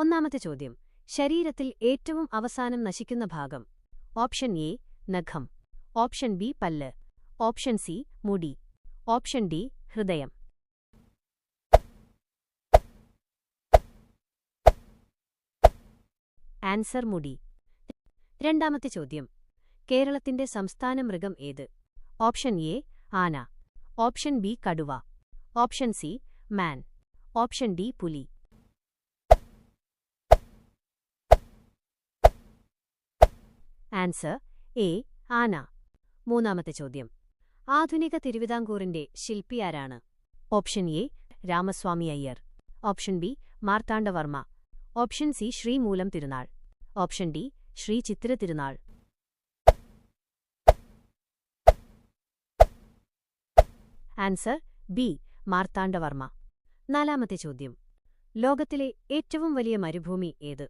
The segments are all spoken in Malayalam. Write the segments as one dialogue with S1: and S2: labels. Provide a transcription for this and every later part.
S1: ഒന്നാമത്തെ ചോദ്യം. ശരീരത്തിൽ ഏറ്റവും അവസാനം നശിക്കുന്ന ഭാഗം. ഓപ്ഷൻ എ നഖം. ഓപ്ഷൻ ബി പല്ല്. ഓപ്ഷൻ സി മുടി. ഓപ്ഷൻ ഡി ഹൃദയം. ആൻസർ മുടി. രണ്ടാമത്തെ ചോദ്യം. കേരളത്തിന്റെ സംസ്ഥാന മൃഗം ഏത്? ഓപ്ഷൻ എ ആന. ഓപ്ഷൻ ബി കടുവ. ഓപ്ഷൻ സി മാൻ. ഓപ്ഷൻ ഡി പുലി. Answer A. ആന. മൂന്നാമത്തെ ചോദ്യം. ആധുനിക തിരുവിതാംകൂറിന്റെ ശില്പി ആരാണ്? Option A. Ramaswamy Iyer. Option B. Marthanda Varma. Option C. Sree Moolam Thirunal. Option D. Sree Chitra Thirunal. Answer B. Marthanda Varma. നാലാമത്തെ ചോദ്യം. ലോകത്തിലെ ഏറ്റവും വലിയ മരുഭൂമി ഏത്?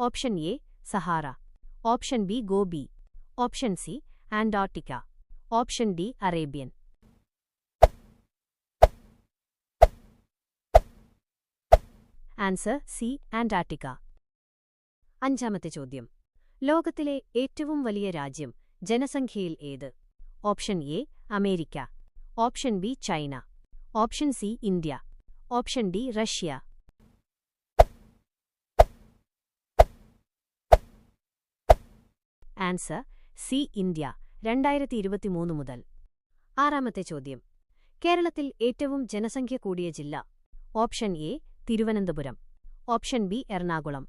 S1: Option A. Sahara. Option B Gobi option C Antarctica option D Arabian. Answer C Antarctica. അഞ്ചാമത്തെ ചോദ്യം. ലോകത്തിലെ ഏറ്റവും വലിയ രാജ്യം ജനസംഖ്യയിൽ ഏത്? Option A America option B China option C India option D Russia. Answer C India രണ്ടായിരത്തി ഇരുപത്തിമൂന്ന് മുതൽ. ആറാമത്തെ ചോദ്യം. കേരളത്തിൽ ഏറ്റവും ജനസംഖ്യ കൂടിയ ജില്ല. Option A Thiruvananthapuram. Option B Ernakulam.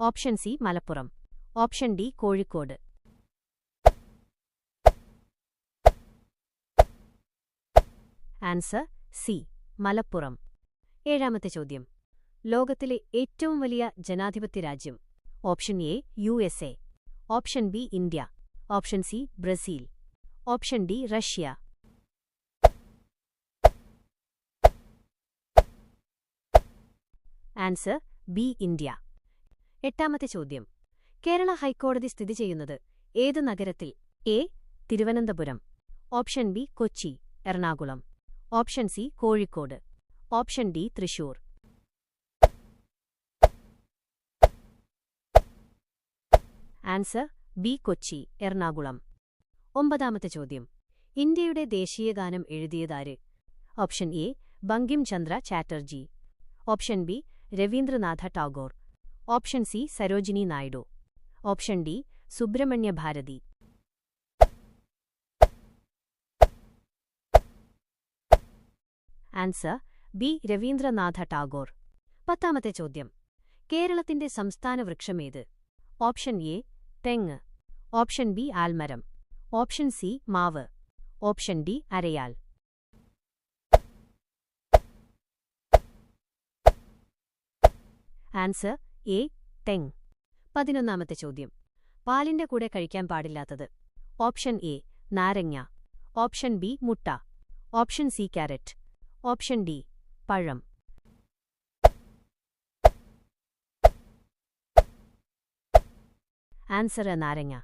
S1: Option C Malappuram. Option D Kozhikode. Answer C Malappuram. ഏഴാമത്തെ ചോദ്യം. ലോകത്തിലെ ഏറ്റവും വലിയ ജനാധിപത്യ രാജ്യം. Option A U S A. Option B India option C Brazil option D Russia. Answer B India. എട്ടാമത്തെ ചോദ്യം. കേരള ഹൈക്കോടതി സ്ഥിതി ചെയ്യുന്നത് ഏത് നഗരത്തിൽ? A Thiruvananthapuram option B Kochi Ernakulam option C Kozhikode option D Thrissur. Answer B Kochi Ernakulam. ഒമ്പതാമത്തെ ചോദ്യം. ഇന്ത്യയുടെ ദേശീയഗാനം എഴുതിയതാര് option A Bankim Chandra Chatterjee. Option B Rabindranath Tagore. Option C Sarojini Naidu. Option D Subramania Bharati. Answer B Rabindranath Tagore. പത്താമത്തെ ചോദ്യം. കേരളത്തിന്റെ സംസ്ഥാന വൃക്ഷമേത്? ഓപ്ഷൻ എ തെങ്ങ്. ഓപ്ഷൻ ബി ആൽമരം. ഓപ്ഷൻ സി മാവ്. ഓപ്ഷൻ ഡി അരയാൽ. ആൻസർ എ തെങ് പതിനൊന്നാമത്തെ ചോദ്യം. പാലിന്റെ കൂടെ കഴിക്കാൻ പാടില്ലാത്തത്. ഓപ്ഷൻ എ നാരങ്ങ. ഓപ്ഷൻ ബി മുട്ട. Option C carrot. Option D പഴം. ആൻസർ നാരങ്ങ